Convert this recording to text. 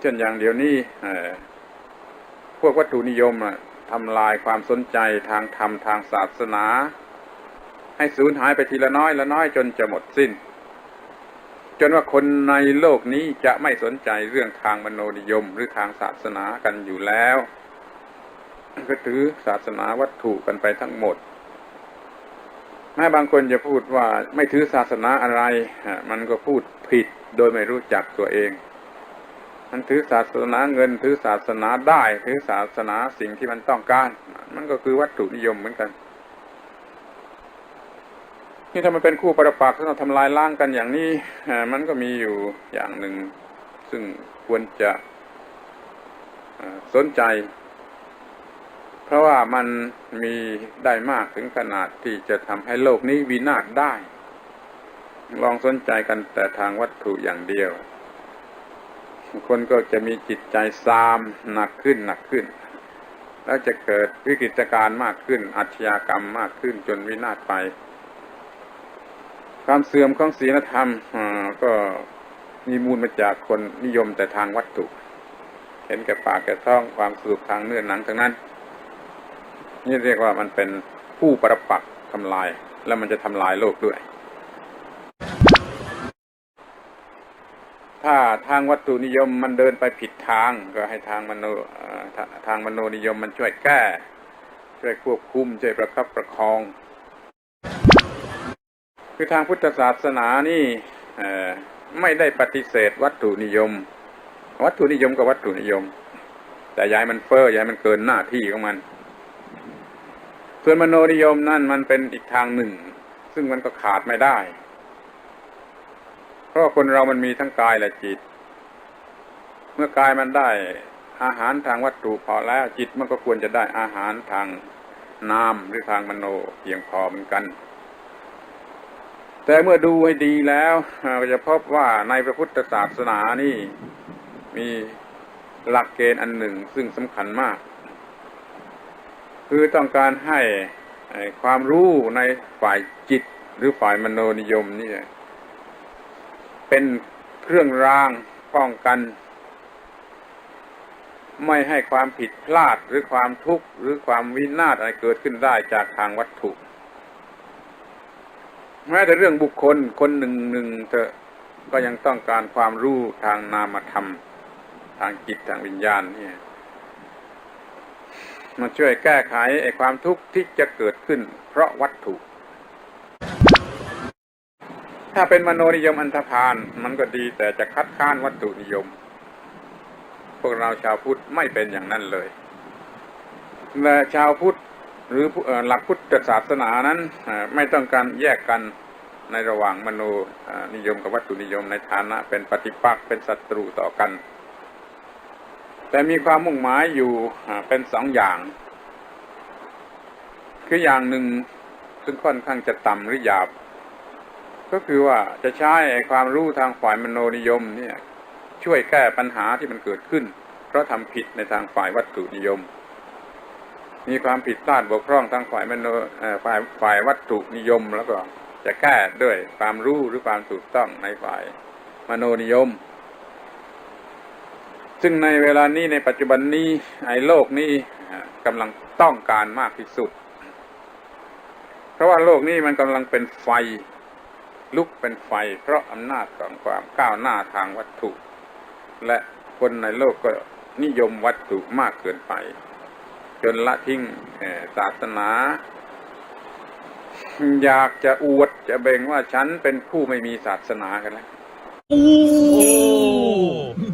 เช่นอย่างเดียวนี้พวกวัตถุนิยมทำลายความสนใจทางธรรมทางศาสนา ให้สูญหายไปทีละน้อยละน้อยจนจะหมดสิ้น จนว่าคนในโลกนี้จะไม่สนใจเรื่องทางมโนนิยมหรือทางศาสนากันอยู่แล้ว ก็ถือศาสนาวัตถุกันไปทั้งหมด แม้บางคนจะพูดว่าไม่ถือศาสนาอะไร มันก็พูดผิดโดยไม่รู้จักตัวเอง มันถือศาสนาเงินถือศาสนาได้ ถือศาสนาสิ่งที่มันต้องการ มันก็คือวัตถุนิยมเหมือนกัน นี่ถ้ามันเป็นคู่ประปักษ์ที่เราทำลายล้างกันอย่างนี้ มันก็มีอยู่อย่างหนึ่ง ซึ่งควรจะสนใจ ราะว่ามันมีได้มากถึงขนาดที่จะทำให้โลกนี้วินาศได้ ลองสนใจกันแต่ทางวัตถุอย่างเดียว คนก็จะมีจิตใจซามหนักขึ้นหนักขึ้น แล้วจะเกิดวิกฤตการณ์มากขึ้นอาชญากรรมมากขึ้นจนวินาศไป ความเสื่อมของศีลธรรมอ่าก็มีมูลมาจากคนนิยมแต่ทางวัตถุ เห็นแก่ปากแก่ท้องความสุขทางเนื้อหนังทั้งนั้น นี่เรียกว่ามันเป็นผู้ประปักทำลาย แล้วมันจะทำลายโลกด้วย ถ้าทางวัตถุนิยมมันเดินไปผิดทาง ก็ให้ทางมโนทางมโนนิยมมันช่วยแก้ ช่วยควบคุมช่วยประคับประคอง คือทางพุทธศาสนานี่ไม่ได้ปฏิเสธวัตถุนิยม วัตถุนิยมกับวัตถุนิยม แต่ย้ายมันเฟ้อย้ายมันเกินหน้าที่ของมัน ส่วนมโนนิยมนั่นมันเป็นอีกทางหนึ่ง ซึ่งมันก็ขาดไม่ได้ เพราะคนเรามันมีทั้งกายและจิต เมื่อกายมันได้อาหารทางวัตถุพอแล้วจิตมันก็ควรจะได้อาหารทางนามหรือทางมโนเพียงพอเหมือนกัน แต่เมื่อดูให้ดีแล้วเราจะพบว่าในพระพุทธศาสนานี่มีหลักเกณฑ์อันหนึ่งซึ่งสำคัญมาก คือต้องการให้ความรู้ในฝ่ายจิตหรือฝ่ายมโนนิยมนี่เป็นเครื่องรางป้องกัน ไม่ให้ความผิดพลาดหรือความทุกข์หรือความวินาศอะไรเกิดขึ้นได้จากทางวัตถุแม้แต่เรื่องบุคคลคนหนึ่งหนึ่งเธอก็ยังต้องการความรู้ทางนามธรรม ทางจิตทางวิญญาณเนี่ย มาช่วยแก้ไขไอ้ความทุกข์ที่จะเกิดขึ้น เพราะวัตถุ ถ้าเป็นมโนนิยมอันธพาลมันก็ดีแต่จะคัดค้านวัตถุนิยม พวกเราชาวพุทธไม่เป็นอย่างนั้นเลยและชาวพุทธหรือหลักพุทธศาสนานั้นไม่ต้องการแยกกันในระหว่างมโนนิยมกับวัตถุนิยมในฐานะเป็นปฏิปักษ์เป็นศัตรูต่อกัน แต่มีความมุ่งหมายอยู่เป็นสองอย่าง คืออย่างหนึ่งซึ่งค่อนข้างจะต่ำหรือหยาบ ก็คือว่าจะใช้ความรู้ทางฝ่ายมโนนิยมเนี่ยช่วยแก้ปัญหาที่มันเกิดขึ้น เพราะทำผิดในทางฝ่ายวัตถุนิยม มีความผิดพลาดบกพร่องทางฝ่ายมโนฝ่ายฝ่ายวัตถุนิยมแล้วก็จะแก้ด้วยความรู้หรือความถูกต้องในฝ่ายมโนนิยม ซึ่งในเวลานี้ในปัจจุบันนี้ไอ้โลกนี้กำลังต้องการมากที่สุด เพราะว่าโลกนี้มันกำลังเป็นไฟ ลุกเป็นไฟ เพราะอำนาจของความก้าวหน้าทางวัตถุ และคนในโลกก็นิยมวัตถุมากเกินไป จนละทิ้งศาสนา อยากจะอวดจะเบ่งว่าฉันเป็นผู้ไม่มีศาสนากันแล้ว